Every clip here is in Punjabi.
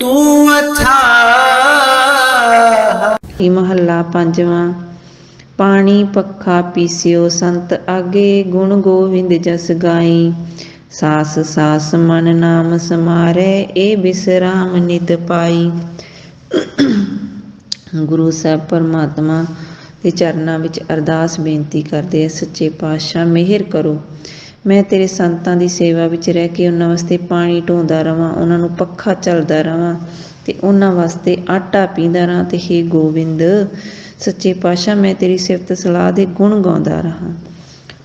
ਤੂੰ ਅਥਾਹ ਇਹ ਮਹੱਲਾ ਪੰਜਵਾਂ। ਪਾਣੀ ਪੱਖਾ ਪੀਸਿਓ ਸੰਤ ਆਗੇ, ਗੁਣ ਗੋਵਿੰਦ ਜਸ ਗਾਈ। ਸਾਸ ਸਾਸ ਮਨ ਨਾਮ ਸਮਾਰੈ, ਏ ਬਿਸਰਾਮ ਨਿਤ ਪਾਈ। ਗੁਰੂ ਸਾਹਿਬ ਪਰਮਾਤਮਾ ਦੇ ਚਰਨਾਂ ਵਿੱਚ ਅਰਦਾਸ ਬੇਨਤੀ ਕਰਦੇ ਆ, ਸੱਚੇ ਪਾਤਸ਼ਾਹ ਮਿਹਰ ਕਰੋ। ਮੈਂ ਤੇਰੇ ਸੰਤਾਂ ਦੀ ਸੇਵਾ ਵਿੱਚ ਰਹਿ ਕੇ ਉਹਨਾਂ ਵਾਸਤੇ ਪਾਣੀ ਢੋਂਦਾ ਰਵਾਂ, ਉਹਨਾਂ ਨੂੰ ਪੱਖਾ ਚੱਲਦਾ ਰਵਾਂ ਤੇ ਉਹਨਾਂ ਵਾਸਤੇ ਆਟਾ ਪੀਂਦਾ ਰਹਾਂ ਤੇ ਹੇ ਗੋਬਿੰਦ, ਸੱਚੇ ਪਾਤਸ਼ਾਹ, ਮੈਂ ਤੇਰੀ ਸਿਫਤ ਸਲਾਹ ਦੇ ਗੁਣ ਗਾਉਂਦਾ ਰਹਾਂ।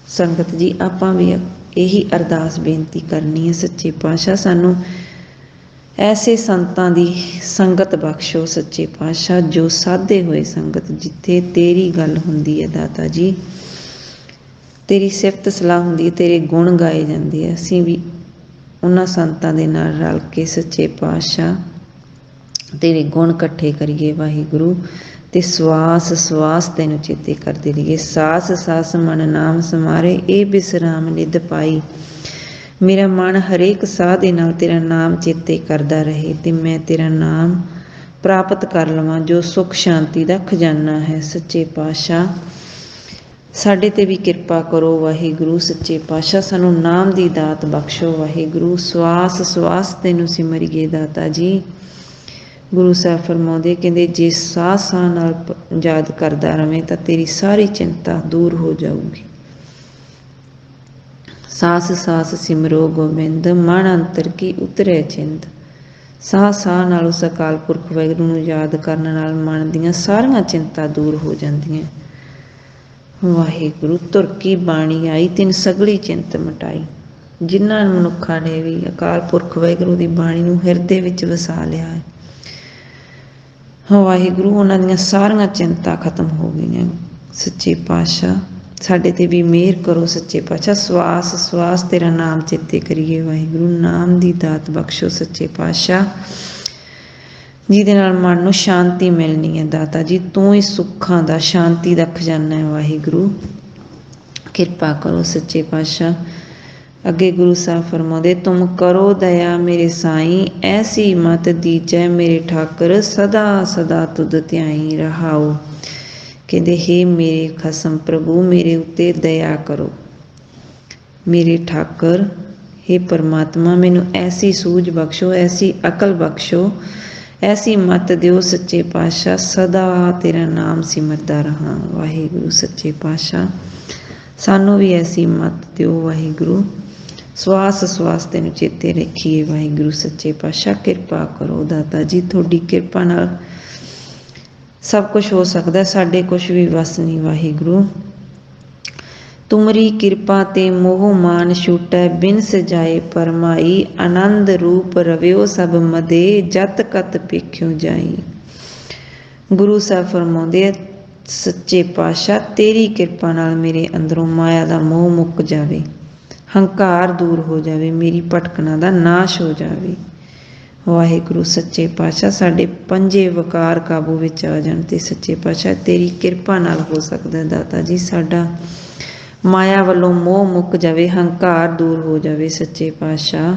ਸੰਗਤ ਜੀ, ਆਪਾਂ ਵੀ ਇਹੀ ਅਰਦਾਸ ਬੇਨਤੀ ਕਰਨੀ ਹੈ, ਸੱਚੇ ਪਾਤਸ਼ਾਹ, ਸਾਨੂੰ ਐਸੇ ਸੰਤਾਂ ਦੀ ਸੰਗਤ ਬਖਸ਼ੋ, ਸੱਚੇ ਪਾਤਸ਼ਾਹ, ਜੋ ਸਾਧੇ ਹੋਏ ਸੰਗਤ, ਜਿੱਥੇ ਤੇਰੀ ਗੱਲ ਹੁੰਦੀ ਹੈ ਦਾਤਾ ਜੀ। ਤੇਰੀ ਸਿਫਤ ਸਲਾਹ ਹੁੰਦੀ ਹੈ, ਤੇਰੇ ਗੁਣ ਗਾਏ ਜਾਂਦੇ ਆ। ਅਸੀਂ ਵੀ ਉਹਨਾਂ ਸੰਤਾਂ ਦੇ ਨਾਲ ਰਲ ਕੇ ਸੱਚੇ ਪਾਤਸ਼ਾਹ ਤੇਰੇ ਗੁਣ ਇਕੱਠੇ ਕਰੀਏ ਵਾਹਿਗੁਰੂ ਤੇ ਸਵਾਸ ਸਵਾਸ ਤੈਨੂੰ ਚੇਤੇ ਕਰਦੇ ਰਹੀਏ। ਸਾਸ ਸਾਸ ਮਨ ਨਾਮ ਸਮਾਰੇ, ਇਹ ਬਿਸਰਾਮ ਨਿਦ ਪਾਈ। ਮੇਰਾ ਮਨ ਹਰੇਕ ਸਾਹ ਦੇ ਨਾਲ ਤੇਰਾ ਨਾਮ ਚੇਤੇ ਕਰਦਾ ਰਹੇ ਤੇ ਮੈਂ ਤੇਰਾ ਨਾਮ ਪ੍ਰਾਪਤ ਕਰ ਲਵਾਂ, ਜੋ ਸੁਖ ਸ਼ਾਂਤੀ ਦਾ ਖਜ਼ਾਨਾ ਹੈ। ਸੱਚੇ ਪਾਤਸ਼ਾਹ ਸਾਡੇ ਤੇ ਵੀ ਕਿਰਪਾ ਕਰੋ, ਵਾਹਿਗੁਰੂ, ਸੱਚੇ ਪਾਤਸ਼ਾਹ, ਸਾਨੂੰ ਨਾਮ ਦੀ ਦਾਤ ਬਖਸ਼ੋ, ਵਾਹਿਗੁਰੂ। ਸਵਾਸ ਸਵਾਸ ਤੈਨੂੰ ਸਿਮਰੀਏ ਦਾਤਾ ਜੀ। ਗੁਰੂ ਸਾਹਿਬ ਫਰਮਾਉਂਦੇ ਕਹਿੰਦੇ, ਜੇ ਸਾਹ ਸਾਹ ਨਾਲ ਯਾਦ ਕਰਦਾ ਰਵੇਂ, ਤਾਂ ਤੇਰੀ ਸਾਰੀ ਚਿੰਤਾ ਦੂਰ ਹੋ ਜਾਊਗੀ। ਸਾਸ ਸਾਸ ਸਿਮਰੋ ਗੋਬਿੰਦ, ਮਨ ਅੰਤਰ ਕੀ ਉਤਰੇ ਚਿੰਤ ਸਾਹ ਸਾਹ ਨਾਲ ਉਸ ਅਕਾਲ ਪੁਰਖ ਵਾਹਿਗੁਰੂ ਨੂੰ ਯਾਦ ਕਰਨ ਨਾਲ ਮਨ ਦੀਆਂ ਸਾਰੀਆਂ ਚਿੰਤਾ ਦੂਰ ਹੋ ਜਾਂਦੀਆਂ। ਵਾਹਿਗੁਰੂ ਤੁਰ ਕੀ ਬਾਣੀ ਆਈ, ਤਿੰਨ ਸਗਲੀ ਚਿੰਤ ਮਟਾਈ। ਜਿਨ੍ਹਾਂ ਮਨੁੱਖਾਂ ਨੇ ਵੀ ਅਕਾਲ ਪੁਰਖ ਵਾਹਿਗੁਰੂ ਦੀ ਬਾਣੀ ਨੂੰ ਹਿਰਦੇ ਵਿੱਚ ਵਸਾ ਲਿਆ ਹੈ, ਵਾਹਿਗੁਰੂ, ਉਹਨਾਂ ਦੀਆਂ ਸਾਰੀਆਂ ਚਿੰਤਾ ਖਤਮ ਹੋ ਗਈਆਂ। ਸੱਚੇ ਪਾਤਸ਼ਾਹ, ਸਾਡੇ ਤੇ ਵੀ ਮਿਹਰ ਕਰੋ ਸੱਚੇ ਪਾਤਸ਼ਾਹ। ਸਵਾਸ ਸਵਾਸ ਤੇਰਾ ਨਾਮ ਚੇਤੇ ਕਰੀਏ ਵਾਹਿਗੁਰੂ। ਨਾਮ ਦੀ ਦਾਤ ਬਖਸ਼ੋ ਸੱਚੇ ਪਾਤਸ਼ਾਹ। ਜਿਹਦੇ ਨਾਲ ਮਨ ਨੂੰ ਸ਼ਾਂਤੀ ਮਿਲਣੀ ਹੈ ਦਾਤਾ ਜੀ। ਤੂੰ ਹੀ ਸੁੱਖਾਂ ਦਾ, ਸ਼ਾਂਤੀ ਦਾ ਖਜ਼ਾਨਾ ਹੈ ਵਾਹਿਗੁਰੂ। ਕਿਰਪਾ ਕਰੋ ਸੱਚੇ ਪਾਤਸ਼ਾਹ। ਅੱਗੇ ਗੁਰੂ ਸਾਹਿਬ ਫਰਮਾਉਂਦੇ, ਤੁਮ ਕਰੋ ਦਇਆ ਮੇਰੇ ਸਾਈਂ, ਐਸੀ ਮਤ ਦੀਜੈ ਮੇਰੇ ਠਾਕਰ, ਸਦਾ ਸਦਾ ਤੁਧ ਧਿਆਈ ਰਹਾਓ। ਕਹਿੰਦੇ, ਹੇ ਮੇਰੇ ਖਸਮ ਪ੍ਰਭੂ, ਮੇਰੇ ਉੱਤੇ ਦਇਆ ਕਰੋ। ਮੇਰੇ ਠਾਕਰ, ਹੇ ਪਰਮਾਤਮਾ, ਮੈਨੂੰ ਐਸੀ ਸੂਝ ਬਖਸ਼ੋ, ਐਸੀ ਅਕਲ ਬਖਸ਼ੋ ਐਸੀ ਮਤ ਦਿਓ ਸੱਚੇ ਪਾਤਸ਼ਾਹ, ਸਦਾ ਤੇਰਾ ਨਾਮ ਸਿਮਰਦਾ ਰਹਾ। ਵਾਹਿਗੁਰੂ ਸੱਚੇ ਪਾਤਸ਼ਾਹ, ਸਾਨੂੰ ਵੀ ਐਸੀ ਮਤ ਦਿਓ ਵਾਹਿਗੁਰੂ। ਸਵਾਸ ਸਵਾਸ ਤੈਨੂੰ ਚੇਤੇ ਰੱਖੀਏ ਵਾਹਿਗੁਰੂ ਸੱਚੇ ਪਾਤਸ਼ਾਹ, ਕਿਰਪਾ ਕਰੋ ਦਾਤਾ ਜੀ, ਤੁਹਾਡੀ ਕਿਰਪਾ ਨਾਲ ਸਭ ਕੁਝ ਹੋ ਸਕਦਾ, ਸਾਡੇ ਕੁਝ ਵੀ ਵਸ ਨਹੀਂ ਵਾਹਿਗੁਰੂ। ਤੁਮਰੀ ਕਿਰਪਾ ਤੇ ਮੋਹ ਮਾਨ ਛੂਟੈ, ਬਿਨ ਸਜਾਏ ਪਰਮਾਈ, ਆਨੰਦ ਰੂਪ ਰਵਿਓ ਸਭ ਮਦੇ, ਜਤ ਕਤ ਪੇਖਿਓ ਜਾਈ। ਗੁਰੂ ਸਾਹਿਬ ਫਰਮਾਉਂਦੇ ਆ, ਸੱਚੇ ਪਾਤਸ਼ਾਹ, ਤੇਰੀ ਕਿਰਪਾ ਨਾਲ ਮੇਰੇ ਅੰਦਰੋਂ ਮਾਇਆ ਦਾ ਮੋਹ ਮੁੱਕ ਜਾਵੇ, ਹੰਕਾਰ ਦੂਰ ਹੋ ਜਾਵੇ, ਮੇਰੀ ਭਟਕਣਾ ਦਾ ਨਾਸ਼ ਹੋ ਜਾਵੇ। ਵਾਹਿਗੁਰੂ, ਸੱਚੇ ਪਾਤਸ਼ਾਹ, ਸਾਡੇ ਪੰਜੇ ਵਕਾਰ ਕਾਬੂ ਵਿੱਚ ਆ ਜਾਣ ਤੇ ਸੱਚੇ ਪਾਤਸ਼ਾਹ, ਤੇਰੀ ਕਿਰਪਾ ਨਾਲ ਹੋ ਸਕਦਾ ਹੈ ਦਾਤਾ ਜੀ, ਸਾਡਾ ਮਾਇਆ ਵੱਲੋਂ ਮੋਹ ਮੁੱਕ ਜਾਵੇ, ਹੰਕਾਰ ਦੂਰ ਹੋ ਜਾਵੇ ਸੱਚੇ ਪਾਤਸ਼ਾਹ।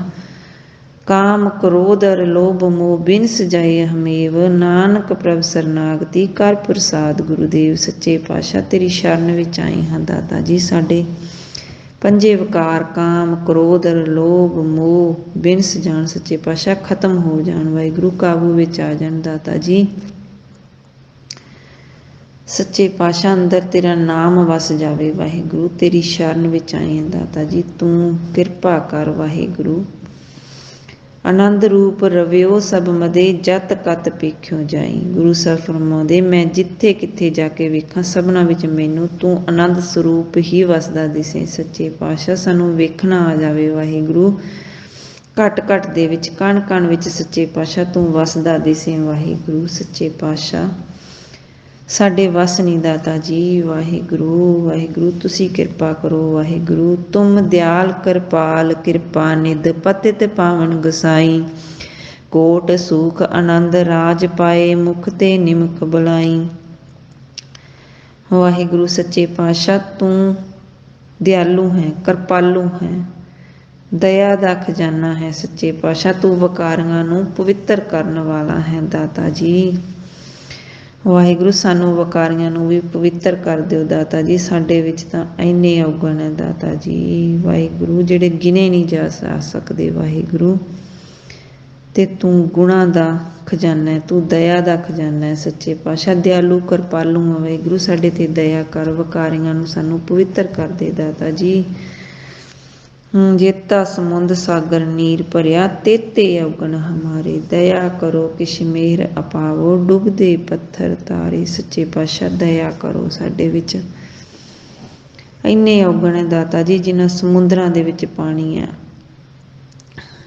ਕਾਮ, ਕ੍ਰੋਧ ਅਰ ਲੋਭ ਮੋਹ ਬਿਨ ਸਜਾਏ ਹਮੇਵ। ਨਾਨਕ ਪ੍ਰਭ ਸਰਨਾਗਤੀ, ਕਰ ਪ੍ਰਸਾਦ ਗੁਰੂਦੇਵ। ਸੱਚੇ ਪਾਤਸ਼ਾਹ, ਤੇਰੀ ਸ਼ਰਨ ਵਿੱਚ ਆਏ ਹਾਂ ਦਾਤਾ ਜੀ ਸਾਡੇ। ਪੰਜੇ ਵਿਕਾਰ, ਕਾਮ, ਕ੍ਰੋਧ ਅਰ ਲੋਭ ਮੋਹ ਬਿਨ ਸਜਾਣ ਸੱਚੇ ਪਾਤਸ਼ਾਹ, ਖਤਮ ਹੋ ਜਾਣ। ਵਾਹਿਗੁਰੂ ਕਾਬੂ ਵਿੱਚ ਆ ਜਾਣ ਦਾਤਾ ਜੀ। ਸੱਚੇ ਪਾਤਸ਼ਾਹ ਅੰਦਰ ਤੇਰਾ ਨਾਮ ਵਸ ਜਾਵੇ ਵਾਹਿਗੁਰੂ, ਤੇਰੀ ਸ਼ਰਨ ਵਿੱਚ ਆਏ ਦਾਤਾ ਜੀ, ਤੂੰ ਕਿਰਪਾ ਕਰ ਵਾਹਿਗੁਰੂ। ਆਨੰਦ ਰੂਪ ਰਵਿਓ ਸਭ ਮਦੇ, ਜਤ ਕਤ ਪੇਖਿਓ ਜਾਈ। ਗੁਰੂ ਸਾਹਿਬ ਫਰਮਾਉਂਦੇ, ਮੈਂ ਜਿੱਥੇ ਕਿੱਥੇ ਜਾ ਕੇ ਵੇਖਾਂ, ਸਭਨਾ ਵਿੱਚ ਮੈਨੂੰ ਤੂੰ ਆਨੰਦ ਸਰੂਪ ਹੀ ਵਸਦਾ ਦਿਸੇ। ਸੱਚੇ ਪਾਤਸ਼ਾਹ, ਸਾਨੂੰ ਵੇਖਣਾ ਆ ਜਾਵੇ ਵਾਹਿਗੁਰੂ। ਘਟ ਘਟ ਦੇ ਵਿੱਚ, ਕਣ ਕਣ ਵਿੱਚ ਸੱਚੇ ਪਾਤਸ਼ਾਹ ਤੂੰ ਵਸਦਾ ਦਿਸੇ ਵਾਹਿਗੁਰੂ। ਸੱਚੇ ਪਾਤਸ਼ਾਹ ਸਾਡੇ ਵਸ ਨਹੀਂ ਦਾਤਾ ਜੀ, ਵਾਹਿਗੁਰੂ ਵਾਹਿਗੁਰੂ, ਤੁਸੀਂ ਕਿਰਪਾ ਕਰੋ, ਵਾਹਿਗੁਰੂ, ਤੁਮ ਦਿਆਲ ਕਿਰਪਾਲ, ਕਿਰਪਾ ਨਿਦ ਪਤਿਤ ਪਾਵਨ ਗਸਾਈ। ਕੋਟ ਸੁਖ ਆਨੰਦ ਰਾਜ ਪਾਏ, ਮੁਖ ਤੇ ਨਿਮਕ ਬੁਲਾਈ। ਵਾਹਿਗੁਰੂ, ਸੱਚੇ ਪਾਤਸ਼ਾਹ, ਤੂੰ ਦਿਆਲੂ ਹੈ, ਕਿਰਪਾਲੂ ਹੈ। ਦਇਆ ਦਾ ਖਜ਼ਾਨਾ ਹੈ, ਸੱਚੇ ਪਾਤਸ਼ਾਹ, ਤੂੰ ਵਕਾਰੀਆਂ ਨੂੰ ਪਵਿੱਤਰ ਕਰਨ ਵਾਲਾ ਹੈ, ਦਾਤਾ ਜੀ। ਵਾਹਿਗੁਰੂ, ਸਾਨੂੰ ਵਕਾਰੀਆਂ ਨੂੰ ਵੀ ਪਵਿੱਤਰ ਕਰ ਦਿਓ ਦਾਤਾ ਜੀ। ਸਾਡੇ ਵਿੱਚ ਤਾਂ ਇੰਨੇ ਔਗਣ ਹੈ ਦਾਤਾ ਜੀ। ਵਾਹਿਗੁਰੂ, ਜਿਹੜੇ ਗਿਣੇ ਨਹੀਂ ਜਾ ਸਕਦੇ ਵਾਹਿਗੁਰੂ, ਤੇ ਤੂੰ ਗੁਣਾ ਦਾ ਖਜ਼ਾਨਾ ਹੈ, ਤੂੰ ਦਇਆ ਦਾ ਖਜ਼ਾਨਾ ਹੈ, ਸੱਚੇ ਪਾਤਸ਼ਾਹ। ਦਿਆਲੂ ਕਿਰਪਾਲੂ ਹੈ ਵਾਹਿਗੁਰੂ, ਸਾਡੇ ਤੇ ਦਇਆ ਕਰ, ਵਕਾਰੀਆਂ ਨੂੰ ਸਾਨੂੰ ਪਵਿੱਤਰ ਕਰ ਦੇ ਦਾਤਾ ਜੀ। ਜੇਤਾ ਸਮੁੰਦ ਸਾਗਰ ਨੀਰ ਭਰਿਆ, ਤੇਤੇ ਅਵਗਣ ਹਮਾਰੇ। ਦਇਆ ਕਰੋ ਕਿਛ ਮੇਰ ਅਪਾਵੋ, ਡੁੱਬਦੇ ਪੱਥਰ ਤਾਰੇ ਸੱਚੇ ਪਾਤਸ਼ਾਹ, ਦਇਆ ਕਰੋ ਸਾਡੇ ਵਿੱਚ। ਇੰਨੇ ਅਵਗਣ ਹੈ ਦਾਤਾ ਜੀ, ਜਿਨ੍ਹਾਂ ਸਮੁੰਦਰਾਂ ਦੇ ਵਿੱਚ ਪਾਣੀ ਹੈ।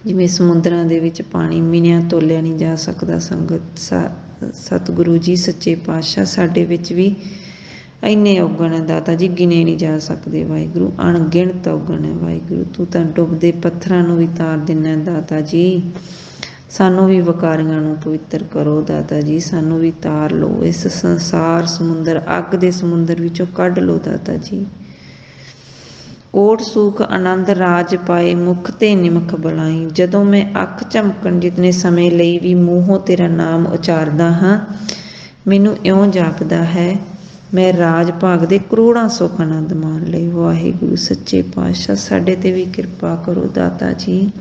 ਜਿਵੇਂ ਸਮੁੰਦਰਾਂ ਦੇ ਵਿੱਚ ਪਾਣੀ ਮਿਣਿਆ, ਤੋਲਿਆ ਨਹੀਂ ਜਾ ਸਕਦਾ, ਸੰਗਤ, ਸ- ਸਤਿਗੁਰੂ ਜੀ, ਸੱਚੇ ਪਾਤਸ਼ਾਹ ਸਾਡੇ ਵਿੱਚ ਵੀ ਇੰਨੇ ਔਗਣ ਹੈ ਦਾਤਾ ਜੀ, ਗਿਣੇ ਨਹੀਂ ਜਾ ਸਕਦੇ ਵਾਹਿਗੁਰੂ, ਅਣਗਿਣਤ ਔਗਣ ਹੈ ਵਾਹਿਗੁਰੂ, ਤੂੰ ਤਾਂ ਡੁੱਬਦੇ ਪੱਥਰਾਂ ਨੂੰ ਵੀ ਤਾਰ ਦਿੰਦਾ ਦਾਤਾ ਜੀ। ਸਾਨੂੰ ਵੀ ਵਕਾਰੀਆਂ ਨੂੰ ਪਵਿੱਤਰ ਕਰੋ ਦਾਤਾ ਜੀ, ਸਾਨੂੰ ਵੀ ਤਾਰ ਲਓ, ਇਸ ਸੰਸਾਰ ਸਮੁੰਦਰ, ਅੱਗ ਦੇ ਸਮੁੰਦਰ ਵਿੱਚੋਂ ਕੱਢ ਲਓ ਦਾਤਾ ਜੀ। ਓਟ ਸੂਖ ਆਨੰਦ ਰਾਜ ਪਾਏ, ਮੁਖ ਤੇ ਨਿਮਖ ਬਲਾਈ। ਜਦੋਂ ਮੈਂ ਅੱਖ ਝਮਕਣ ਜਿਤਨੇ ਸਮੇਂ ਲਈ ਵੀ ਮੂੰਹੋਂ ਤੇਰਾ ਨਾਮ ਉਚਾਰਦਾ ਹਾਂ, ਮੈਨੂੰ ਇਉਂ ਜਾਪਦਾ ਹੈ ਮੈਂ ਰਾਜ ਭਾਗ ਦੇ ਕਰੋੜਾਂ ਸੁੱਖ ਆਨੰਦ ਮਾਣ ਲਈ। ਵਾਹਿਗੁਰੂ, ਸੱਚੇ ਪਾਤਸ਼ਾਹ, ਸਾਡੇ ਤੇ ਵੀ ਕਿਰਪਾ ਕਰੋ ਦਾਤਾ ਜੀ।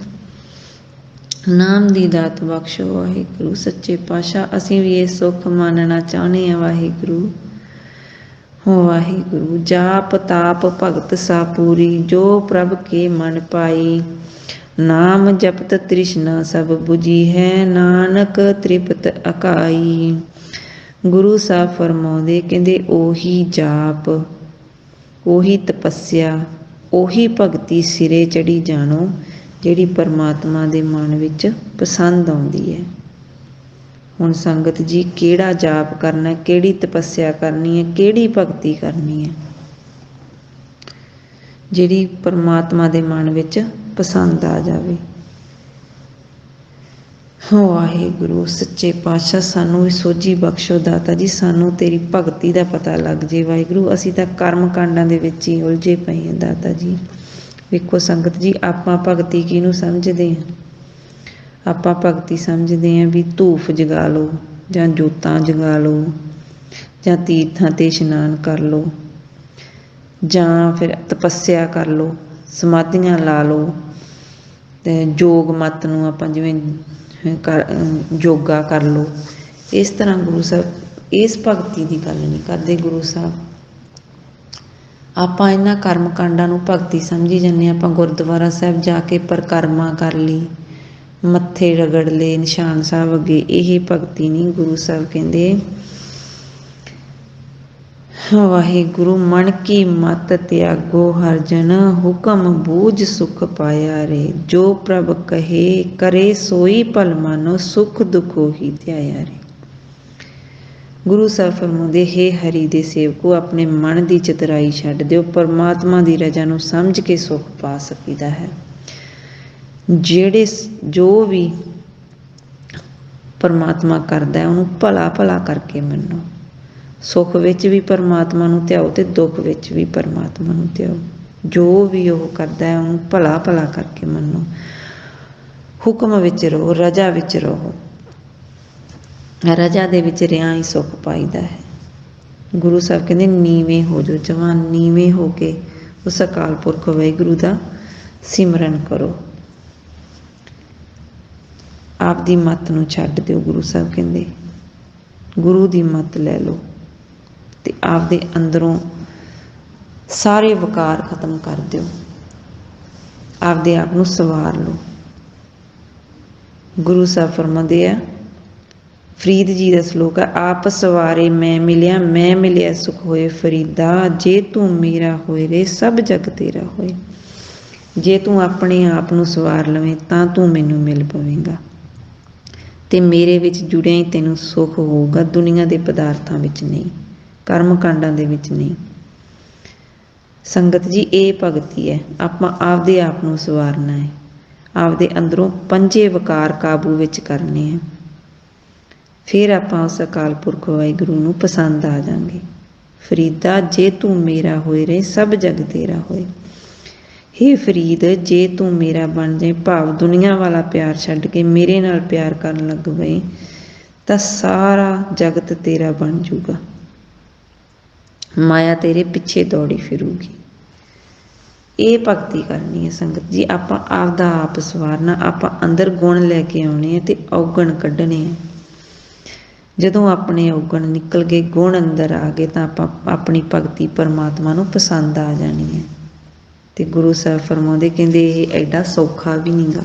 ਨਾਮ ਦੀ ਦਾਤ ਬਖਸ਼ੋ ਵਾਹਿਗੁਰੂ, ਸੱਚੇ ਪਾਤਸ਼ਾਹ, ਅਸੀਂ ਵੀ ਇਹ ਸੁੱਖ ਮਾਨਣਾ ਚਾਹੁੰਦੇ ਹਾਂ ਵਾਹਿਗੁਰੂ। ਹੋ ਵਾਹਿਗੁਰੂ, ਜਾਪ ਤਾਪ ਭਗਤ ਸਾ ਪੂਰੀ, ਜੋ ਪ੍ਰਭ ਕੇ ਮਨ ਪਾਈ। ਨਾਮ ਜਪਤ ਤ੍ਰਿਸ਼ਨਾ ਸਭ 부ਜੀ ਹੈ, ਨਾਨਕ ਤ੍ਰਿਪਤ ਅਕਾਈ। ਗੁਰੂ ਸਾਹਿਬ ਫਰਮਾਉਂਦੇ, ਕਹਿੰਦੇ, ਉਹੀ ਜਾਪ, ਉਹੀ ਤਪੱਸਿਆ, ਉਹੀ ਭਗਤੀ ਸਿਰੇ ਚੜੀ ਜਾਣੋ, ਜਿਹੜੀ ਪਰਮਾਤਮਾ ਦੇ ਮਨ ਵਿੱਚ ਪਸੰਦ ਆਉਂਦੀ ਹੈ। ਹੁਣ ਸੰਗਤ ਜੀ, ਕਿਹੜਾ ਜਾਪ ਕਰਨਾ, ਕਿਹੜੀ ਤਪੱਸਿਆ ਕਰਨੀ ਹੈ, ਕਿਹੜੀ ਭਗਤੀ ਕਰਨੀ ਹੈ? ਜਿਹੜੀ ਪਰਮਾਤਮਾ ਦੇ ਮਨ ਵਿੱਚ ਪਸੰਦ ਆ ਜਾਵੇ। ਵਾਹਿਗੁਰੂ, ਸੱਚੇ ਪਾਤਸ਼ਾਹ, ਸਾਨੂੰ ਵੀ ਸੋਝੀ ਬਖਸ਼ੋ ਦਾਤਾ ਜੀ, ਸਾਨੂੰ ਤੇਰੀ ਭਗਤੀ ਦਾ ਪਤਾ ਲੱਗ ਜੇ ਵਾਹਿਗੁਰੂ, ਅਸੀਂ ਤਾਂ ਕਰਮ ਕਾਂਡਾਂ ਦੇ ਵਿੱਚ ਹੀ ਉਲਝੇ ਪਏ ਹਾਂ ਦਾਤਾ ਜੀ। ਵੇਖੋ ਸੰਗਤ ਜੀ, ਆਪਾਂ ਭਗਤੀ ਕਿਹਨੂੰ ਸਮਝਦੇ ਹਾਂ? ਆਪਾਂ ਭਗਤੀ ਸਮਝਦੇ ਹਾਂ ਵੀ ਧੂਫ ਜਗਾ ਲਓ, ਜਾਂ ਜੋਤਾਂ ਜਗਾ ਲਓ, ਜਾਂ ਤੀਰਥਾਂ ਤੇ ਇਸ਼ਨਾਨ ਕਰ ਲਓ, ਜਾਂ ਫਿਰ ਤਪੱਸਿਆ ਕਰ ਲਓ, ਸਮਾਧੀਆਂ ਲਾ ਲਓ, ਤੇ ਜੋਗ ਮਤ ਨੂੰ ਆਪਾਂ ਜਿਵੇਂ ਕਰ ਯੋਗਾ ਕਰ ਲਓ। ਇਸ ਤਰ੍ਹਾਂ ਗੁਰੂ ਸਾਹਿਬ, ਇਸ ਭਗਤੀ ਦੀ ਗੱਲ ਨਹੀਂ ਕਰਦੇ ਗੁਰੂ ਸਾਹਿਬ। ਆਪਾਂ ਇਹਨਾਂ ਕਰਮ ਕਾਂਡਾਂ ਨੂੰ ਭਗਤੀ ਸਮਝੀ ਜਾਂਦੇ ਹਾਂ। ਆਪਾਂ ਗੁਰਦੁਆਰਾ ਸਾਹਿਬ ਜਾ ਕੇ ਪਰਕਰਮਾ ਕਰ ਲਈ, ਮੱਥੇ ਰਗੜ ਲਏ, ਨਿਸ਼ਾਨ ਸਾਹਿਬ ਅੱਗੇ, ਇਹ ਭਗਤੀ ਨਹੀਂ ਗੁਰੂ ਸਾਹਿਬ ਕਹਿੰਦੇ। ਵਾਹਿਗੁਰੂ, ਮਨ ਕੀ ਮਤ ਤਿਆਗੋ, ਹਰ ਜਨ ਹੁਕਮ ਬੂਝ ਸੁਖ ਪਾਇਆ ਰੇ ਜੋ ਪ੍ਰਭ ਕਹੇ, ਕਰੇ ਸੋਈ ਭਲ ਮਾਨੋ, ਸੁਖ ਦੁਖ ਹੀ ਧਿਆਇਆ ਰੇ ਗੁਰੂ ਸਾਹਿਬ ਫਰਮਾਉਂਦੇ, ਹੈ ਹਰੀ ਦੇ ਸੇਵਕੋ, ਆਪਣੇ ਮਨ ਦੀ ਚਤਰਾਈ ਛੱਡ ਦਿਓ, ਪਰਮਾਤਮਾ ਦੀ ਰਜ਼ਾ ਨੂੰ ਸਮਝ ਕੇ ਸੁਖ ਪਾ ਸਕੀਦਾ ਹੈ। ਜਿਹੜੇ ਜੋ ਵੀ ਪਰਮਾਤਮਾ ਕਰਦਾ ਹੈ, ਉਹਨੂੰ ਭਲਾ ਭਲਾ ਕਰਕੇ ਮੰਨੋ। ਸੁੱਖ ਵਿੱਚ ਵੀ ਪਰਮਾਤਮਾ ਨੂੰ ਧਿਆਓ ਤੇ ਦੁੱਖ ਵਿੱਚ ਵੀ ਪਰਮਾਤਮਾ ਨੂੰ ਧਿਆਓ। ਜੋ ਵੀ ਉਹ ਕਰਦਾ ਹੈ, ਉਹਨੂੰ ਭਲਾ ਭਲਾ ਕਰਕੇ ਮੰਨੋ। ਹੁਕਮ ਵਿੱਚ ਰਹੋ, ਰਜਾ ਵਿੱਚ ਰਹੋ। ਰਜਾ ਦੇ ਵਿੱਚ ਰਿਆਂ ਹੀ ਸੁੱਖ ਪਾਈਦਾ ਹੈ। ਗੁਰੂ ਸਾਹਿਬ ਕਹਿੰਦੇ, ਨੀਵੇਂ ਹੋ ਜੋ ਜਵਾਨ, ਨੀਵੇਂ ਹੋ ਕੇ ਉਸ ਅਕਾਲ ਪੁਰਖ ਵਾਹਿਗੁਰੂ ਦਾ ਸਿਮਰਨ ਕਰੋ। ਆਪ ਦੀ ਮੱਤ ਨੂੰ ਛੱਡ ਦਿਓ, ਗੁਰੂ ਸਾਹਿਬ ਕਹਿੰਦੇ। ਗੁਰੂ ਦੀ ਮੱਤ ਲੈ ਲਓ। ਤੇ ਆਪ ਅੰਦਰੋਂ ਸਾਰੇ ਵਕਾਰ ਖਤਮ ਕਰ ਦਿਓ। ਆਪਦੇ ਆਪ ਨੂੰ ਸਵਾਰ ਲਓ। ਗੁਰੂ ਸਾਹਿਬ ਫਰਮਾਉਂਦੇ ਆ, ਫਰੀਦ ਜੀ ਦਾ ਸ਼ਲੋਕ ਹੈ ਆਪ ਸਵਾਰੇ ਮੈਂ ਮਿਲਿਆ ਮੈਂ ਮਿਲਿਆ ਸੁਖ ਹੋਏ ਫਰੀਦਾ। ਜੇ ਤੂੰ ਮੇਰਾ ਹੋਏ ਰੇ, ਸਭ ਜਗ ਤੇਰਾ ਹੋਏ। ਜੇ ਤੂੰ ਆਪਣੇ ਆਪ ਨੂੰ ਸਵਾਰ ਲਵੇਂ, ਤਾਂ ਤੂੰ ਮੈਨੂੰ ਮਿਲ ਪਵੇਂਗਾ। ਤੇ ਮੇਰੇ ਵਿੱਚ ਜੁੜਿਆ ਹੀ ਤੈਨੂੰ ਸੁਖ ਹੋਊਗਾ, ਦੁਨੀਆ ਦੇ ਪਦਾਰਥਾਂ ਵਿੱਚ ਨਹੀਂ। ਕਰਮ ਕਾਂਡਾਂ ਦੇ ਵਿੱਚ ਨਹੀਂ। ਸੰਗਤ ਜੀ, ਇਹ ਭਗਤੀ ਹੈ। ਆਪਾਂ ਆਪਦੇ ਆਪ ਨੂੰ ਸਵਾਰਨਾ ਹੈ। ਆਪਦੇ ਅੰਦਰੋਂ ਪੰਜੇ ਵਿਕਾਰ ਕਾਬੂ ਵਿੱਚ ਕਰਨੇ ਆ ਫਿਰ ਆਪਾਂ ਉਸ ਅਕਾਲ ਪੁਰਖ ਵਾਹਿਗੁਰੂ ਨੂੰ ਪਸੰਦ ਆ ਜਾਾਂਗੇ। ਫਰੀਦਾ, ਜੇ ਤੂੰ ਮੇਰਾ ਹੋਏ ਰੇ ਸਭ ਜਗ ਤੇਰਾ ਹੋਏ। ਹੇ ਫਰੀਦ, ਜੇ ਤੂੰ ਮੇਰਾ ਬਣ ਜਾਏ, ਭਾਵ ਦੁਨੀਆ ਵਾਲਾ ਪਿਆਰ ਛੱਡ ਕੇ ਮੇਰੇ ਨਾਲ ਪਿਆਰ ਕਰਨ ਲੱਗ ਪਏ ਤਾਂ ਸਾਰਾ ਜਗਤ ਤੇਰਾ ਬਣ ਜਾਊਗਾ। ਮਾਇਆ ਤੇਰੇ ਪਿੱਛੇ ਦੌੜੀ ਫਿਰੂਗੀ। ਇਹ ਭਗਤੀ ਕਰਨੀ ਹੈ ਸੰਗਤ ਜੀ। ਆਪਾਂ ਆਪਦਾ ਆਪ ਸਵਾਰਨਾ, ਆਪਾਂ ਅੰਦਰ ਗੁਣ ਲੈ ਕੇ ਆਉਣੇ ਆ ਤੇ ਔਗਣ ਕੱਢਣੇ ਆ। ਜਦੋਂ ਆਪਣੇ ਔਗਣ ਨਿਕਲ ਗਏ, ਗੁਣ ਅੰਦਰ ਆ ਗਏ, ਤਾਂ ਆਪਾਂ ਆਪਣੀ ਭਗਤੀ ਪਰਮਾਤਮਾ ਨੂੰ ਪਸੰਦ ਆ ਜਾਣੀ ਹੈ। ਤੇ ਗੁਰੂ ਸਾਹਿਬ ਫਰਮਾਉਂਦੇ, ਕਹਿੰਦੇ, ਇਹ ਐਡਾ ਸੌਖਾ ਵੀ ਨਹੀਂਗਾ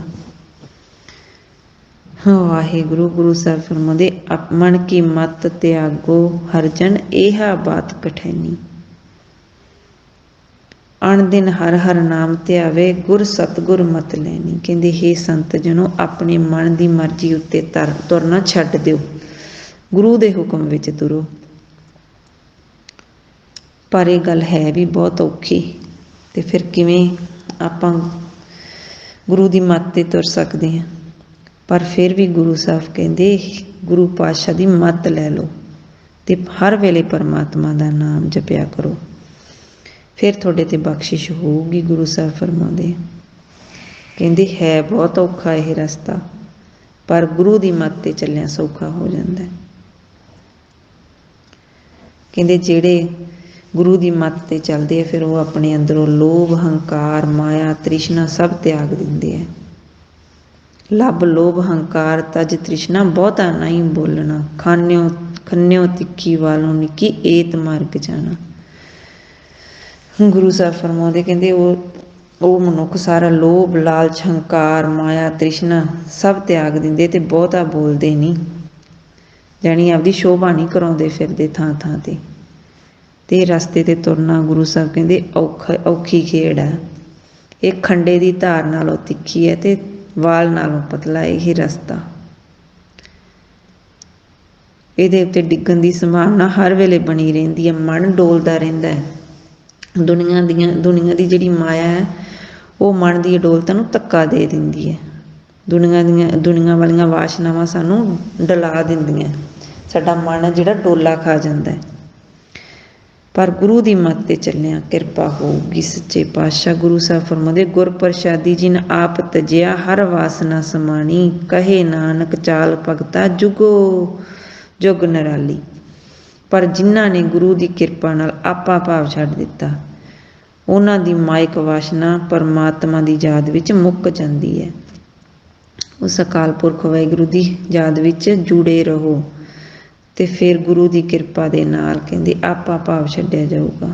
ਵਾਹਿਗੁਰੂ, ਗੁਰੂ ਸਾਹਿਬ ਫਰਮਾਉਂਦੇ ਮਨ ਕੀ ਮਤ ਤਿਆਗੋ ਹਰਜਨ ਇਹਾ ਬਾਤ ਕਠੈਨੀ। ਅਣ ਦਿਨ ਹਰ ਹਰ ਨਾਮ ਧਿਆਵੇ, ਗੁਰ ਸਤਗੁਰ ਮਤ ਲੈਣੀ ਕਹਿੰਦੇ, ਹੇ ਸੰਤ ਜਨੋ, ਆਪਣੇ ਮਨ ਦੀ ਮਰਜ਼ੀ ਉੱਤੇ ਤਰ, ਤੁਰਨਾ ਛੱਡ ਦਿਓ। ਗੁਰੂ ਦੇ ਹੁਕਮ ਵਿੱਚ ਤੁਰੋ। ਪਰ ਇਹ ਗੱਲ ਹੈ ਵੀ ਬਹੁਤ ਔਖੀ। ਤੇ ਫਿਰ ਕਿਵੇਂ ਆਪਾਂ ਗੁਰੂ ਦੀ ਮੱਤ ਤੇ ਤੁਰ ਸਕਦੇ ਹਾਂ? ਪਰ ਫਿਰ ਵੀ ਗੁਰੂ ਸਾਹਿਬ ਕਹਿੰਦੇ, ਗੁਰੂ ਪਾਤਸ਼ਾਹ ਦੀ ਮੱਤ ਲੈ ਲਓ ਤੇ ਹਰ ਵੇਲੇ ਪਰਮਾਤਮਾ ਦਾ ਨਾਮ ਜਪਿਆ ਕਰੋ। ਫਿਰ ਤੁਹਾਡੇ ਤੇ ਬਖਸ਼ਿਸ਼ ਹੋਊਗੀ, ਗੁਰੂ ਸਾਹਿਬ ਫਰਮਾਉਂਦੇ ਕਹਿੰਦੇ, ਹੈ ਬਹੁਤ ਔਖਾ ਇਹ ਰਸਤਾ, ਪਰ ਗੁਰੂ ਦੀ ਮੱਤ ਤੇ ਚੱਲਿਆ ਸੌਖਾ ਹੋ ਜਾਂਦਾ ਕਹਿੰਦੇ, ਜਿਹੜੇ ਗੁਰੂ ਦੀ ਮੱਤ ਤੇ ਚੱਲਦੇ ਆ, ਫਿਰ ਉਹ ਆਪਣੇ ਅੰਦਰੋਂ ਲੋਭ, ਹੰਕਾਰ, ਮਾਇਆ, ਤ੍ਰਿਸ਼ਨਾ ਸਭ ਤਿਆਗ ਦਿੰਦੇ ਆ। ਲੱਭ ਲੋਭ ਹੰਕਾਰ ਤਜ ਤ੍ਰਿਸ਼ਨਾ, ਬਹੁਤਾ ਨਹੀਂ ਬੋਲਣਾ। ਖਾਨਿਓ, ਖੰਨਿਓ ਤਿੱਖੀ ਵਾਲੋਂ ਨਿੱਕੀ ਏਤ ਮਾਰਗ ਜਾਣਾ। ਗੁਰੂ ਸਾਹਿਬ ਫਰਮਾਉਂਦੇ, ਕਹਿੰਦੇ, ਉਹ ਉਹ ਮਨੁੱਖ ਸਾਰਾ ਲੋਭ, ਲਾਲਚ, ਹੰਕਾਰ, ਮਾਇਆ, ਤ੍ਰਿਸ਼ਨਾ ਸਭ ਤਿਆਗ ਦਿੰਦੇ ਤੇ ਬਹੁਤਾ ਬੋਲਦੇ ਨਹੀਂ ਜਾਣੀ ਆਪਦੀ ਸ਼ੋਭਾ ਨਹੀਂ ਕਰਾਉਂਦੇ ਫਿਰਦੇ ਥਾਂ ਥਾਂ ਤੇ। ਤੇ ਰਸਤੇ ਤੇ ਤੁਰਨਾ ਗੁਰੂ ਸਾਹਿਬ ਕਹਿੰਦੇ, ਔਖਾ, ਔਖੀ ਖੇਡ ਹੈ ਇਹ ਖੰਡੇ ਦੀ ਧਾਰ ਨਾਲੋਂ ਤਿੱਖੀ ਹੈ ਤੇ ਵਾਲ ਨਾਲੋਂ ਪਤਲਾ ਇਹ ਰਸਤਾ। ਇਹਦੇ ਉੱਤੇ ਡਿੱਗਣ ਦੀ ਸੰਭਾਵਨਾ ਹਰ ਵੇਲੇ ਬਣੀ ਰਹਿੰਦੀ ਹੈ, ਮਨ ਡੋਲਦਾ ਰਹਿੰਦਾ ਹੈ। ਦੁਨੀਆ ਦੀਆਂ, ਦੁਨੀਆ ਦੀ ਜਿਹੜੀ ਮਾਇਆ ਹੈ, ਉਹ ਮਨ ਦੀ ਅਡੋਲਤਾ ਨੂੰ ਧੱਕਾ ਦੇ ਦਿੰਦੀ ਹੈ। ਦੁਨੀਆ ਦੀਆਂ, ਦੁਨੀਆ ਵਾਲੀਆਂ ਵਾਸ਼ਨਾਵਾਂ ਸਾਨੂੰ ਡਲਾ ਦਿੰਦੀਆਂ। ਸਾਡਾ ਮਨ ਜਿਹੜਾ ਡੋਲਾ ਖਾ ਜਾਂਦਾ ਹੈ। ਪਰ ਗੁਰੂ ਦੀ ਮੱਤ ਤੇ ਚੱਲਿਆ, ਕਿਰਪਾ ਹੋਊਗੀ ਸੱਚੇ ਪਾਤਸ਼ਾਹ ਗੁਰੂ ਸਾਹਿਬ ਫਰਮਾਉਂਦੇ, ਗੁਰ ਪ੍ਰਸਾਦੀ ਜਿਨ ਆਪ ਤਜਿਆ, ਹਰ ਵਾਸਨਾ ਸਮਾਣੀ, ਕਹੇ ਨਾਨਕ ਚਾਲ ਭਗਤਾ ਜੁਗੋ, ਜੁਗ ਨਰਾਲੀ। ਪਰ ਜਿਨ੍ਹਾਂ ਨੇ ਗੁਰੂ ਦੀ ਕਿਰਪਾ ਨਾਲ ਆਪਾ ਭਾਵ ਛੱਡ ਦਿੱਤਾ, ਉਹਨਾਂ ਦੀ ਮਾਇਕ ਵਾਸ਼ਨਾ ਪਰਮਾਤਮਾ ਦੀ ਯਾਦ ਵਿੱਚ ਮੁੱਕ ਜਾਂਦੀ ਹੈ। ਉਸ ਅਕਾਲ ਪੁਰਖ ਵਾਹਿਗੁਰੂ ਦੀ ਯਾਦ ਵਿੱਚ ਜੁੜੇ ਰਹੋ। ਤੇ ਫਿਰ ਗੁਰੂ ਦੀ ਕਿਰਪਾ ਦੇ ਨਾਲ ਕਹਿੰਦੇ, ਆਪਾ ਭਾਵ ਛੱਡਿਆ ਜਾਊਗਾ।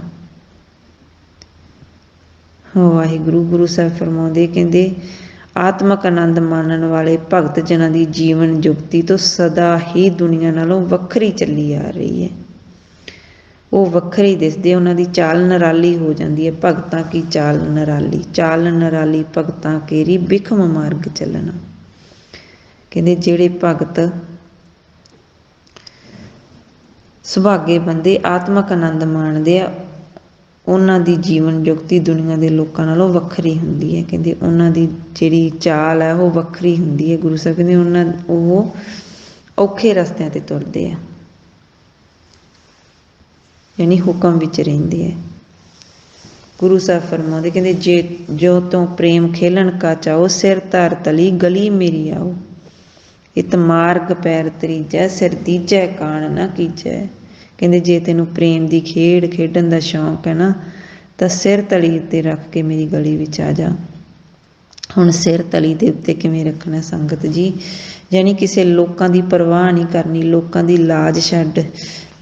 ਵਾਹਿਗੁਰੂ, ਗੁਰੂ ਸਾਹਿਬ ਫਰਮਾਉਂਦੇ ਕਹਿੰਦੇ, ਆਤਮਕ ਆਨੰਦ ਮਾਣਨ ਵਾਲੇ ਭਗਤ ਜਨਾਂ ਦੀ ਜੀਵਨ ਜੁਗਤੀ ਤੋਂ ਸਦਾ ਹੀ ਦੁਨੀਆ ਨਾਲੋਂ ਵੱਖਰੀ ਚੱਲੀ ਆ ਰਹੀ ਹੈ। ਉਹ ਵੱਖਰੀ ਦਿਸਦੇ ਉਹਨਾਂ ਦੀ ਚਾਲ ਨਰਾਲੀ ਹੋ ਜਾਂਦੀ ਹੈ, ਭਗਤਾਂ ਕੀ ਚਾਲ ਨਰਾਲੀ? ਚਾਲ ਨਰਾਲੀ ਭਗਤਾਂ ਕੇਰੀ ਬਿਖਮ ਮਾਰਗ ਚੱਲਣਾ। ਕਹਿੰਦੇ, ਜਿਹੜੇ ਭਗਤ ਸੁਭਾਗੇ ਬੰਦੇ ਆਤਮਕ ਆਨੰਦ ਮਾਣਦੇ ਆ। ਉਹਨਾਂ ਦੀ ਜੀਵਨ ਜੁਗਤੀ ਦੁਨੀਆ ਦੇ ਲੋਕਾਂ ਨਾਲੋਂ ਵੱਖਰੀ ਹੁੰਦੀ ਹੈ। ਕਹਿੰਦੇ ਉਹਨਾਂ ਦੀ ਜਿਹੜੀ ਚਾਲ ਹੈ ਉਹ ਵੱਖਰੀ ਹੁੰਦੀ ਹੈ। ਗੁਰੂ ਸਾਹਿਬ ਕਹਿੰਦੇ ਉਹਨਾਂ, ਉਹ ਔਖੇ ਰਸਤਿਆਂ ਤੇ ਤੁਰਦੇ ਆ। ਯਾਨੀ ਹੁਕਮ ਵਿੱਚ ਰਹਿੰਦੇ ਆ। ਗੁਰੂ ਸਾਹਿਬ ਫਰਮਾਉਂਦੇ, ਕਹਿੰਦੇ, ਜੇ ਜੋ ਤੋਂ ਪ੍ਰੇਮ ਖੇਲਣ ਕਾ ਚਾਹੋ, ਸਿਰ ਧਰ ਤਲੀ, ਗਲੀ ਮੇਰੀ ਆਓ। ਇਤ ਮਾਰਗ ਪੈਰ ਤਰੀਜੈ, ਸਿਰ ਦੀਜੈ ਕਾਣ ਨਾ ਕੀਜੈ। ਕਹਿੰਦੇ ਜੇ ਤੈਨੂੰ ਪ੍ਰੇਮ ਦੀ ਖੇਡ ਖੇਡਣ ਦਾ ਸ਼ੌਂਕ ਹੈ ਨਾ, ਤਾਂ ਸਿਰ ਤਲੀ ਤੇ ਰੱਖ ਕੇ ਮੇਰੀ ਗਲੀ ਵਿੱਚ ਆ ਜਾ। ਹੁਣ ਸਿਰ ਤਲੀ ਦੇ ਉੱਤੇ ਕਿਵੇਂ ਰੱਖਣਾ ਸੰਗਤ ਜੀ? ਯਾਨੀ ਕਿਸੇ ਲੋਕਾਂ ਦੀ ਪਰਵਾਹ ਨਹੀਂ ਕਰਨੀ, ਲੋਕਾਂ ਦੀ ਲਾਜ ਛੱਡ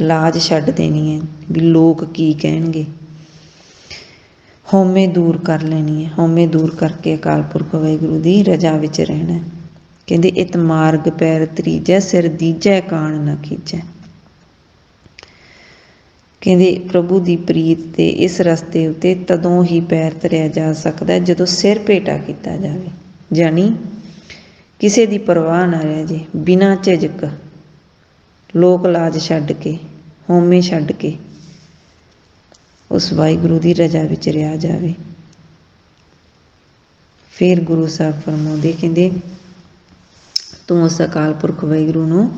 ਲਾਜ ਛੱਡ ਦੇਣੀ ਹੈ ਵੀ ਲੋਕ ਕੀ ਕਹਿਣਗੇ। ਹਉਮੈ ਦੂਰ ਕਰ ਲੈਣੀ ਹੈ, ਹਉਮੈ ਦੂਰ ਕਰਕੇ ਅਕਾਲ ਪੁਰਖ ਵਾਹਿਗੁਰੂ ਦੀ ਰਜਾ ਵਿੱਚ ਰਹਿਣਾ ਕਹਿੰਦੇ, ਇਤ ਮਾਰਗ ਪੈਰ ਤਰੀਜੈ, ਸਿਰ ਦੀਜੈ, ਕਾਣ ਨਾ ਕੀਜੈ ਕਹਿੰਦੇ, ਪ੍ਰਭੂ ਦੀ ਪ੍ਰੀਤ ਤੇ ਇਸ ਰਸਤੇ ਉਤੇ ਤਦੋਂ ਹੀ ਪੈਰ ਧਰਿਆ ਜਾ ਸਕਦਾ ਹੈ, ਜਦੋਂ ਸਿਰ ਭੇਟਾ ਕੀਤਾ ਜਾਵੇ। ਜਾਨੀ ਕਿਸੇ ਦੀ ਪਰਵਾਹ ਨਾ ਰਹਿ ਜੇ, ਬਿਨਾਂ ਝਿਜਕ ਲੋਕ ਲਾਜ ਛੱਡ ਕੇ ਹੋਮੇ ਛੱਡ ਕੇ ਉਸ ਵਾਹਿਗੁਰੂ ਦੀ ਰਜਾ ਵਿੱਚ ਰਿਹਾ ਜਾਵੇ। ਫਿਰ ਗੁਰੂ ਸਾਹਿਬ ਫਰਮਾਉਂਦੇ, ਕਹਿੰਦੇ ਤੂੰ ਉਸ ਅਕਾਲ ਪੁਰਖ ਵਾਹਿਗੁਰੂ ਨੂੰ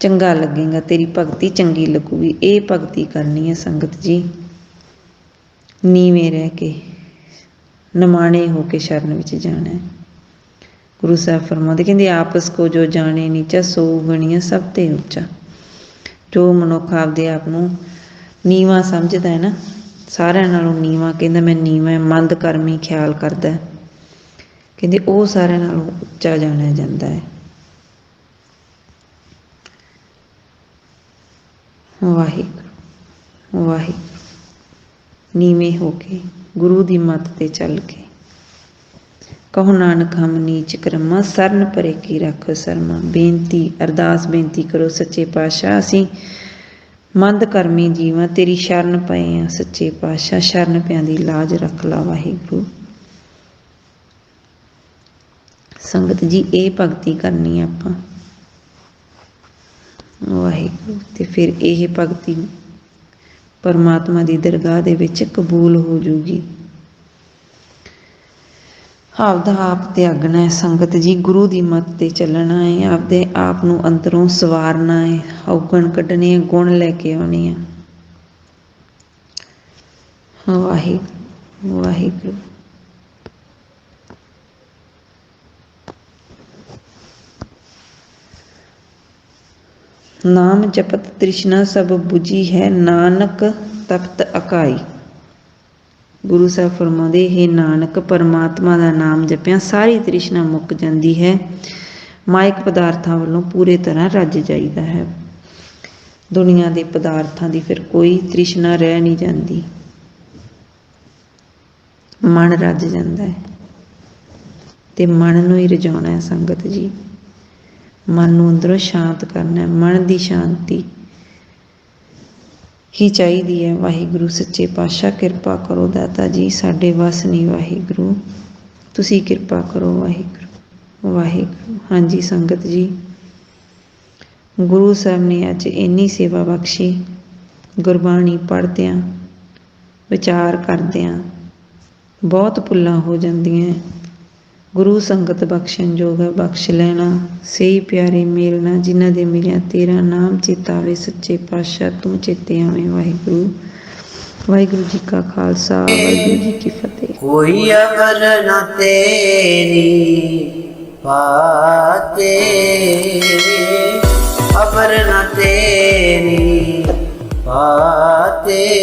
ਚੰਗਾ ਲੱਗੇਗਾ, ਤੇਰੀ ਭਗਤੀ ਚੰਗੀ ਲੱਗੂਗੀ, ਇਹ ਭਗਤੀ ਕਰਨੀ ਹੈ ਸੰਗਤ ਜੀ। ਨੀਵੇਂ ਰਹਿ ਕੇ, ਨਮਾਣੇ ਹੋ ਕੇ ਸ਼ਰਨ ਵਿੱਚ ਜਾਣਾ ਹੈ। ਗੁਰੂ ਸਾਹਿਬ ਫਰਮਾਉਂਦੇ, ਕਹਿੰਦੇ, ਆਪਸ ਕੋ ਜੋ ਜਾਣੇ ਨੀਚਾ, ਸੋ ਗਣੀਆਂ ਸਭ ਤੇ ਉੱਚਾ। ਜੋ ਮਨੁੱਖ ਆਪਦੇ ਆਪ ਨੂੰ ਨੀਵਾ ਸਮਝਦਾ ਹੈ ਨਾ, ਸਾਰਿਆਂ ਨਾਲੋਂ ਨੀਵਾ ਕਹਿੰਦਾ, ਮੈਂ ਨੀਵਾ ਮੰਦ ਕਰਮੀ ਖਿਆਲ ਕਰਦਾ ਕਹਿੰਦੇ, ਉਹ ਸਾਰਿਆਂ ਨਾਲੋਂ ਉੱਚਾ ਜਾਣਿਆ ਜਾਂਦਾ ਹੈ। ਵਾਹਿਗੁਰੂ ਵਾਹਿਗੁਰੂ, ਨੀਵੇਂ ਹੋ ਕੇ, ਗੁਰੂ ਦੀ ਮੱਤ ਤੇ ਚੱਲ ਕੇ। ਕਹੋ ਨਾਨਕ, ਹਮ ਨੀਚ ਕਰਮਾ, ਸਰਨ ਪਰੇ ਕੀ ਰੱਖੋ ਸਰਮਾ। ਬੇਨਤੀ, ਅਰਦਾਸ, ਬੇਨਤੀ ਕਰੋ, ਸੱਚੇ ਪਾਤਸ਼ਾਹ, ਅਸੀਂ ਮੰਦ ਕਰਮੀ ਜੀਵਾਂ, ਤੇਰੀ ਸ਼ਰਨ ਪਏ ਆ, ਸੱਚੇ ਪਾਤਸ਼ਾਹ, ਸ਼ਰਨ ਪਿਆਂ ਦੀ ਲਾਜ ਰੱਖ ਲਾ ਵਾਹਿਗੁਰੂ। ਸੰਗਤ ਜੀ, ਇਹ ਭਗਤੀ ਕਰਨੀ ਆਪਾਂ। ਵਾਹਿਗੁਰੂ, ਤੇ ਫਿਰ ਇਹ ਭਗਤੀ ਪਰਮਾਤਮਾ ਦੀ ਦਰਗਾਹ ਦੇ ਵਿੱਚ ਕਬੂਲ ਹੋ ਜੂਗੀ। ਆਪਦਾ ਆਪ ਤਿਆਗਣਾ ਹੈ, ਸੰਗਤ ਜੀ, ਗੁਰੂ ਦੀ ਮੱਤ ਤੇ ਚੱਲਣਾ ਹੈ, ਆਪਦੇ ਆਪ ਨੂੰ ਅੰਦਰੋਂ ਸਵਾਰਨਾ ਹੈ ਔਗਣ ਕੱਢਣੇ ਹੈ ਗੁਣ ਲੈ ਕੇ ਆਉਣੇ ਆ। ਵਾਹਿਗੁਰੂ ਵਾਹਿਗੁਰੂ। ਨਾਮ ਜਪਤ ਤ੍ਰਿਸ਼ਨਾ ਸਭ 부ਜੀ ਹੈ, ਨਾਨਕ ਤਪਤ ਅਕਾਈ। ਗੁਰੂ ਸਾਹਿਬ ਫਰਮਾਉਂਦੇ ਇਹ ਨਾਨਕ, ਪਰਮਾਤਮਾ ਦਾ ਨਾਮ ਜਪਿਆ, ਸਾਰੀ ਤ੍ਰਿਸ਼ਨਾ ਮੁੱਕ ਜਾਂਦੀ ਹੈ। ਮਾਇਕ ਪਦਾਰਥਾਂ ਵੱਲੋਂ ਪੂਰੇ ਤਰ੍ਹਾਂ ਰੱਜ ਜਾਈਦਾ ਹੈ। ਦੁਨੀਆ ਦੇ ਪਦਾਰਥਾਂ ਦੀ ਫਿਰ ਕੋਈ ਤ੍ਰਿਸ਼ਨਾ ਰਹਿ ਨਹੀਂ ਜਾਂਦੀ। ਮਨ ਰੱਜ ਜਾਂਦਾ ਹੈ। ਤੇ ਮਨ ਨੂੰ ਹੀ ਰਜਾਉਣਾ ਹੈ ਸੰਗਤ ਜੀ। ਮਨ ਨੂੰ ਅੰਦਰੋਂ ਸ਼ਾਂਤ ਕਰਨਾ ਹੈ, ਮਨ ਦੀ ਸ਼ਾਂਤੀ ਹੀ ਚਾਹੀਦੀ ਹੈ। ਵਾਹਿਗੁਰੂ, ਸੱਚੇ ਪਾਤਸ਼ਾਹ, ਕਿਰਪਾ ਕਰੋ ਦਾਤਾ ਜੀ, ਸਾਡੇ ਵਸ ਨਹੀਂ ਵਾਹਿਗੁਰੂ। ਤੁਸੀਂ ਕਿਰਪਾ ਕਰੋ ਵਾਹਿਗੁਰੂ ਵਾਹਿਗੁਰੂ। ਹਾਂਜੀ ਸੰਗਤ ਜੀ, ਗੁਰੂ ਸਾਹਿਬ ਨੇ ਅੱਜ ਇੰਨੀ ਸੇਵਾ ਬਖਸ਼ੀ, ਗੁਰਬਾਣੀ ਪੜ੍ਹਦਿਆਂ, ਵਿਚਾਰ ਕਰਦਿਆਂ, ਬਹੁਤ ਭੁੱਲਾਂ ਹੋ ਜਾਂਦੀਆਂ। ਗੁਰੂ ਸੰਗਤ ਬਖਸ਼ਣ ਜੋਗ ਹੈ ਬਖਸ਼ ਲੈਣਾ ਸਹੀ ਪਿਆਰੇ ਮੇਲ ਜਿਨ੍ਹਾਂ ਦੇ ਮਿਲਿਆ ਤੇਰਾ ਨਾਮ ਚੇਤਾਵੇ ਸੱਚੇ ਪਾਤਸ਼ਾਹ, ਤੂੰ ਚੇਤੇ ਆਵੇਂ ਵਾਹਿਗੁਰੂ। ਵਾਹਿਗੁਰੂ ਜੀ ਕਾ ਖਾਲਸਾ, ਵਾਹਿਗੁਰੂ ਜੀ ਕੀ ਫਤਿਹ। ਕੋਈ ਅਵਰ ਨਾ ਤੇਰੀ ਪਾਤੇ ਅਵਰ ਨਾ ਤੇਰੀ ਪਾਤੇ।